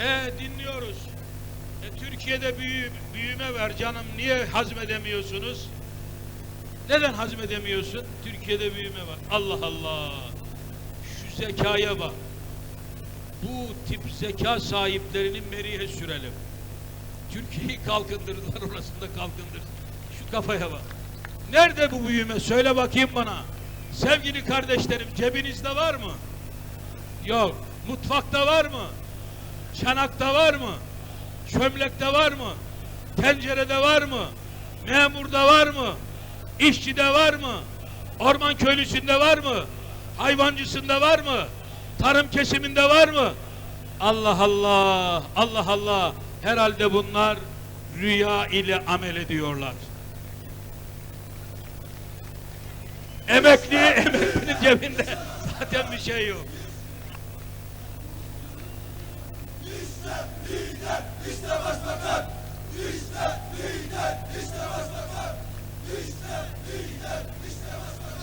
E dinliyoruz. E, Türkiye'de büyü, büyüme var canım. Niye hazmedemiyorsunuz? Neden hazmedemiyorsun? Türkiye'de büyüme var. Allah Allah. Şu zekaya bak. Bu tip zeka sahiplerini merihe sürelim. Türkiye'yi kalkındırdılar, orasını da kalkındır. Şu kafaya bak. Nerede bu büyüme? Söyle bakayım bana. Sevgili kardeşlerim, cebinizde var mı? Yok. Mutfakta var mı? Çanakta var mı? Çömlekte var mı? Tencerede var mı? Memurda var mı? İşçide var mı? Orman köylüsünde var mı? Hayvancısında var mı? Tarım kesiminde var mı? Allah Allah, Allah Allah. Herhalde bunlar rüya ile amel ediyorlar. Emekli, emeklinin cebinde zaten bir şey yok.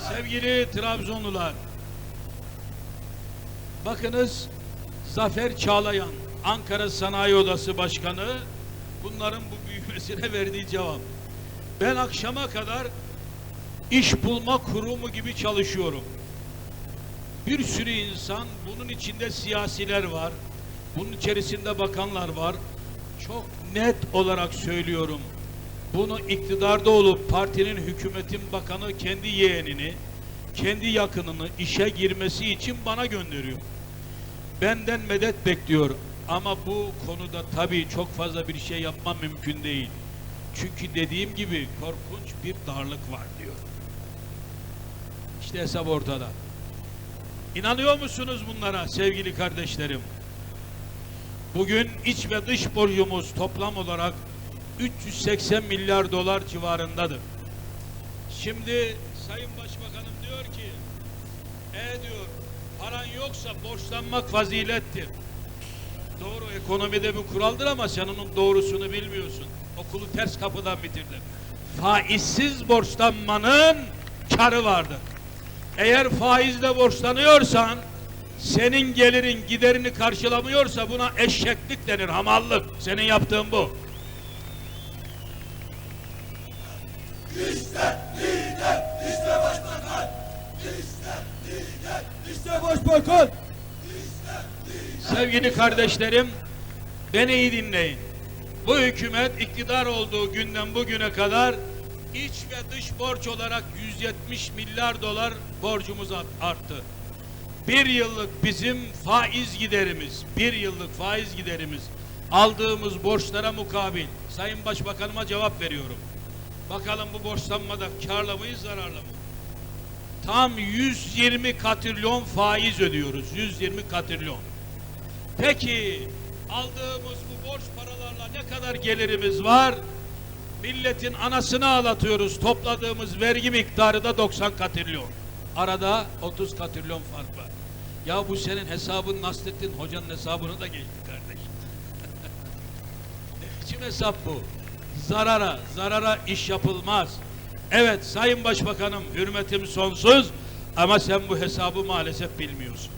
Sevgili Trabzonlular, bakınız Zafer Çağlayan, Ankara Sanayi Odası Başkanı bunların bu büyümesine verdiği cevap. Ben akşama kadar iş bulma kurumu gibi çalışıyorum. Bir sürü insan, bunun içinde siyasiler var, bunun içerisinde bakanlar var. Çok net olarak söylüyorum. Bunu iktidarda olup partinin, hükümetin bakanı kendi yeğenini, kendi yakınını işe girmesi için bana gönderiyor. Benden medet bekliyor. Ama bu konuda tabii çok fazla bir şey yapmam mümkün değil. Çünkü dediğim gibi korkunç bir darlık var diyor. İşte hesap ortada. İnanıyor musunuz bunlara sevgili kardeşlerim? Bugün iç ve dış borcumuz toplam olarak 380 milyar dolar civarındadır. Şimdi Sayın Başbakanım diyor ki, e diyor, paran yoksa borçlanmak fazilettir. Doğru ekonomide bir kuraldır ama sen onun doğrusunu bilmiyorsun. Okulu ters kapıdan bitirdin. Faizsiz borçlanmanın karı vardır. Eğer faizle borçlanıyorsan senin gelirin giderini karşılamıyorsa buna eşeklik denir, hamallık. Senin yaptığın bu. İşte başbakan. Sevgili kardeşlerim, beni iyi dinleyin. Bu hükümet iktidar olduğu günden bugüne kadar iç ve dış borç olarak 170 milyar dolar borcumuz art- arttı. Bir yıllık bizim faiz giderimiz, bir yıllık faiz giderimiz aldığımız borçlara mukabil. Sayın Başbakanıma cevap veriyorum. Bakalım bu borçlanmada karlı mıyız, zararlı mı? Tam 120 katrilyon faiz ödüyoruz. 120 katrilyon. Peki aldığımız bu borç paralarla ne kadar gelirimiz var? Milletin anasını ağlatıyoruz. Topladığımız vergi miktarı da 90 katrilyon. Arada 30 katrilyon fark var. Ya bu senin hesabın Nasrettin Hoca'nın hesabını da geçti kardeş. ne hesap bu? Zarara, zarara iş yapılmaz. Evet Sayın Başbakanım hürmetim sonsuz ama sen bu hesabı maalesef bilmiyorsun.